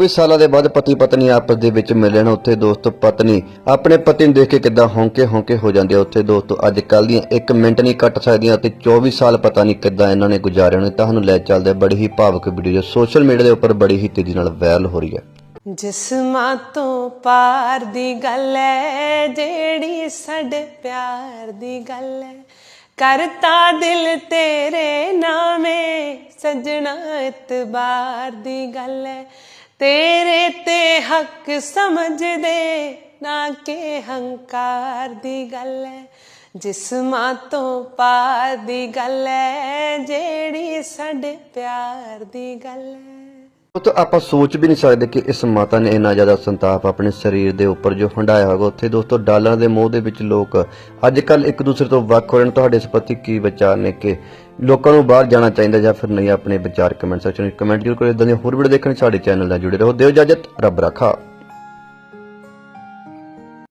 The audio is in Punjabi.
ਕੁਝ ਸਾਲਾਂ ਦੇ ਬਾਅਦ ਪਤੀ ਪਤਨੀ ਆਪਸ ਦੇ ਵਿੱਚ ਮਿਲਣ, ਉੱਥੇ ਦੋਸਤੋ ਪਤਨੀ ਆਪਣੇ ਪਤੀ ਨੂੰ ਦੇਖ ਕੇ ਕਿੱਦਾਂ ਹੌਂਕੇ ਹੌਂਕੇ ਹੋ ਜਾਂਦੀ ਉੱਥੇ ਦੋਸਤੋ ਅੱਜ ਕੱਲ ਦੀਆਂ 1 ਮਿੰਟ ਨਹੀਂ ਕੱਟ ਸਕਦੀਆਂ ਤੇ 24 ਸਾਲ ਪਤਾ ਨਹੀਂ ਕਿੱਦਾਂ ਇਹਨਾਂ ਨੇ ਗੁਜ਼ਾਰੇ ਹੋਣੇ ਤੁਹਾਨੂੰ ਲੈ ਚੱਲਦੇ ਬੜੀ ਹੀ ਭਾਵੁਕ ਵੀਡੀਓ ਜੋ ਸੋਸ਼ਲ ਮੀਡੀਆ ਦੇ ਉੱਪਰ ਬੜੀ ਹੀ ਤੇਜ਼ੀ ਨਾਲ ਵਾਇਰਲ ਹੋ ਰਹੀ ਹੈ। ਜਿਸਮਾਂ ਤੋਂ ਪਾਰ ਦੀ ਗੱਲ ਹੈ, ਜਿਹੜੀ ਸਾਡੇ ਪਿਆਰ ਦੀ ਗੱਲ ਹੈ। ਕਰਤਾ ਦਿਲ ਤੇਰੇ ਨਾਮੇ ਸਜਣਾ ਇਤਬਾਰ ਦੀ ਗੱਲ ਹੈ। ਤੇਰੇ ਤੇ ਹੱਕ ਸਮਝਦੇ ਨਾ ਕਿ ਹੰਕਾਰ ਦੀ ਗੱਲ ਹੈ ਜਿਸਮਾਂ ਤੋਂ ਪਾਰ ਦੀ ਗੱਲ ਹੈ ਜਿਹੜੀ ਸਾਡੇ ਪਿਆਰ ਦੀ ਗੱਲ ਹੈ ਉਹ ਤਾਂ ਆਪਾਂ ਸੋਚ ਵੀ ਨਹੀਂ ਸਕਦੇ ਕਿ ਇਸ ਮਾਤਾ ਨੇ ਇੰਨਾ ਜ਼ਿਆਦਾ ਸੰਤਾਪ ਆਪਣੇ ਸਰੀਰ ਦੇ ਉੱਪਰ ਜੋ ਹੰਡਾਇਆ ਹੋਗਾ। ਉੱਥੇ ਦੋਸਤੋ, ਡਾਲਾਂ ਦੇ ਮੋਹ ਦੇ ਵਿੱਚ ਲੋਕ ਅੱਜ ਕੱਲ ਇੱਕ ਦੂਸਰੇ ਤੋਂ ਵੱਖ ਹੋ ਰਹੇ ਨੇ। ਤੁਹਾਡੇ ਇਸ ਪ੍ਰਤੀ ਕੀ ਵਿਚਾਰ ਨੇ ਕਿ ਲੋਕਾਂ ਨੂੰ ਬਾਹਰ ਜਾਣਾ ਚਾਹੀਦਾ ਜਾਂ ਫਿਰ ਨਹੀਂ? ਆਪਣੇ ਵਿਚਾਰ ਕਮੈਂਟ ਸੈਕਸ਼ਨ ਵਿੱਚ ਕਮੈਂਟ ਜ਼ਰੂਰ ਕਰੋ ਇਦਾਂ ਦੀਆਂ ਹੋਰ ਵੀਡੀਓ ਦੇਖਣ ਲਈ ਸਾਡੇ ਚੈਨਲ ਨਾਲ ਜੁੜੇ ਰਹੋ। ਦਿਓ ਇਜਾਜ਼ਤ, ਰੱਬ ਰਾਖਾ।